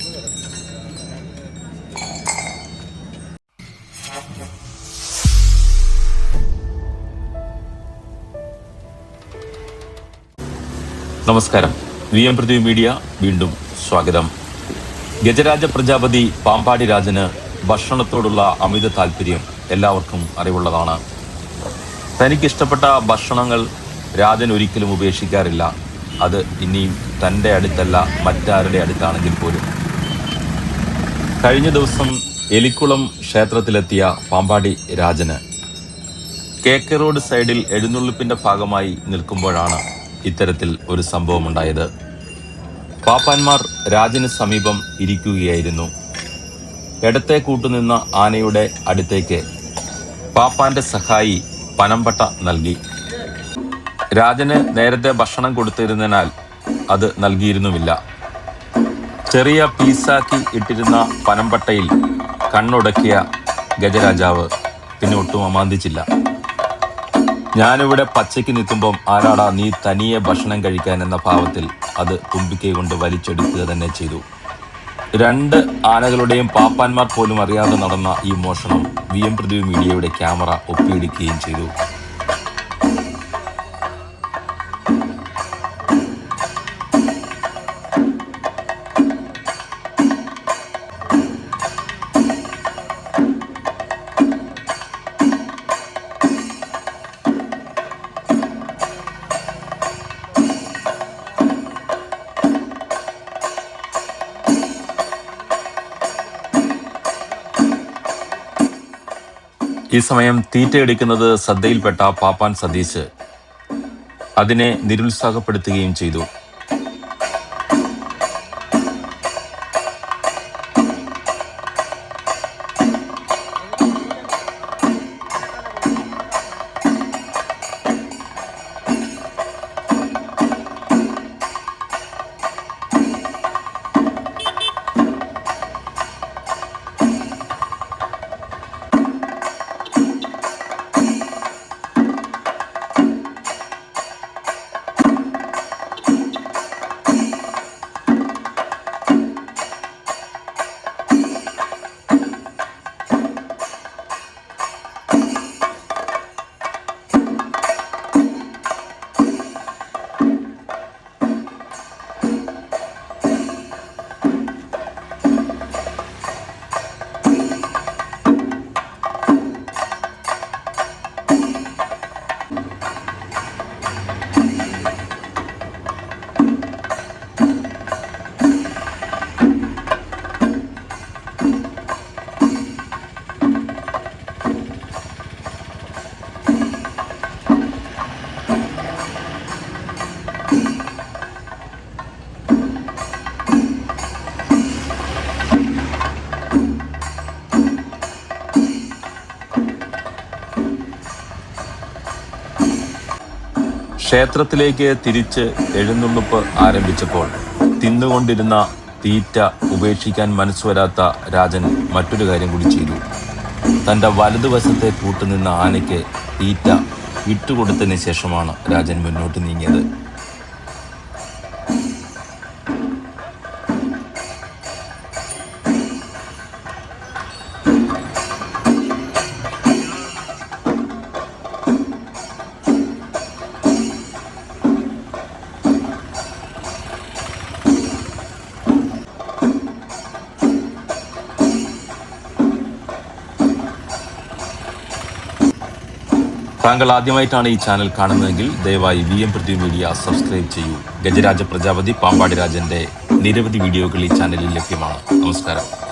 നമസ്കാരം. V M Prithvi media വീണ്ടും സ്വാഗതം. ഗജരാജ പ്രജാപതി പാമ്പാടി രാജന് ഭക്ഷണത്തോടുള്ള അമിത താല്പര്യം എല്ലാവർക്കും അറിവുള്ളതാണ്. തനിക്കിഷ്ടപ്പെട്ട ഭക്ഷണങ്ങൾ രാജൻ ഒരിക്കലും ഉപേക്ഷിക്കാറില്ല. അത് ഇനിയും തന്റെ അടുത്തല്ല മറ്റാരുടെ അടുത്താണെങ്കിൽ പോലും. കഴിഞ്ഞ ദിവസം എലിക്കുളം ക്ഷേത്രത്തിലെത്തിയ പാമ്പാടി രാജന് കെ കെ റോഡ് സൈഡിൽ എഴുന്നള്ളിപ്പിന്റെ ഭാഗമായി നിൽക്കുമ്പോഴാണ് ഇത്തരത്തിൽ ഒരു സംഭവം ഉണ്ടായത് പാപ്പാന്മാർ രാജന് സമീപം ഇരിക്കുകയായിരുന്നു. ഇടത്തെ കൂട്ടുനിന്ന ആനയുടെ അടുത്തേക്ക് പാപ്പാന്റെ സഹായി പനമ്പട്ട നൽകി. രാജന് നേരത്തെ ഭക്ഷണം കൊടുത്തിരുന്നതിനാൽ അത് നൽകിയിരുന്നുമില്ല. ചെറിയ പീസാക്കി ഇട്ടിരുന്ന പനമ്പട്ടയിൽ കണ്ണുടക്കിയ ഗജരാജാവ് പിന്നെ ഒട്ടും അമാന്തിച്ചില്ല. ഞാനിവിടെ പച്ചയ്ക്ക് നിൽക്കുമ്പം ആരാടാ നീ തനിയെ ഭക്ഷണം കഴിക്കാൻ എന്ന ഭാവത്തിൽ അത് തുമ്പിക്കൈ കൊണ്ട് വലിച്ചെടുക്കുക തന്നെ ചെയ്തു. രണ്ട് ആനകളുടെയും പാപ്പാന്മാർ പോലും അറിയാതെ നടന്ന ഈ മോഷണം വി എം പൃഥ്വി മീഡിയയുടെ ക്യാമറ ഒപ്പിയെടുക്കുകയും ചെയ്തു. ഈ സമയം തീറ്റയെടുക്കുന്നത് ശ്രദ്ധയിൽപ്പെട്ട പാപ്പാൻ സതീശ്. അതിനെ നിരുത്സാഹപ്പെടുത്തുകയും ചെയ്തു. ക്ഷേത്രത്തിലേക്ക് തിരിച്ച് എഴുന്നള്ളിപ്പ് ആരംഭിച്ചപ്പോൾ തിന്നുകൊണ്ടിരുന്ന തീറ്റ ഉപേക്ഷിക്കാൻ മനസ്സ് വരാത്ത രാജൻ മറ്റൊരു കാര്യം കൂടി ചെയ്തു. തന്റെ വലതുവശത്തെ കൂട്ടുനിന്ന ആനയ്ക്ക് തീറ്റ ഇട്ടുകൊടുത്തതിന് ശേഷമാണ് രാജൻ മുന്നോട്ട് നീങ്ങിയത്. താങ്കൾ ആദ്യമായിട്ടാണ് ഈ ചാനൽ കാണുന്നതെങ്കിൽ ദയവായി V M Prithvi media subscribe ചെയ്യൂ. ഗജരാജ പ്രജാപതി പാമ്പാടി രാജന്റെ നിരവധി വീഡിയോകൾ ഈ ചാനലിൽ ലഭ്യമാണ്. നമസ്കാരം.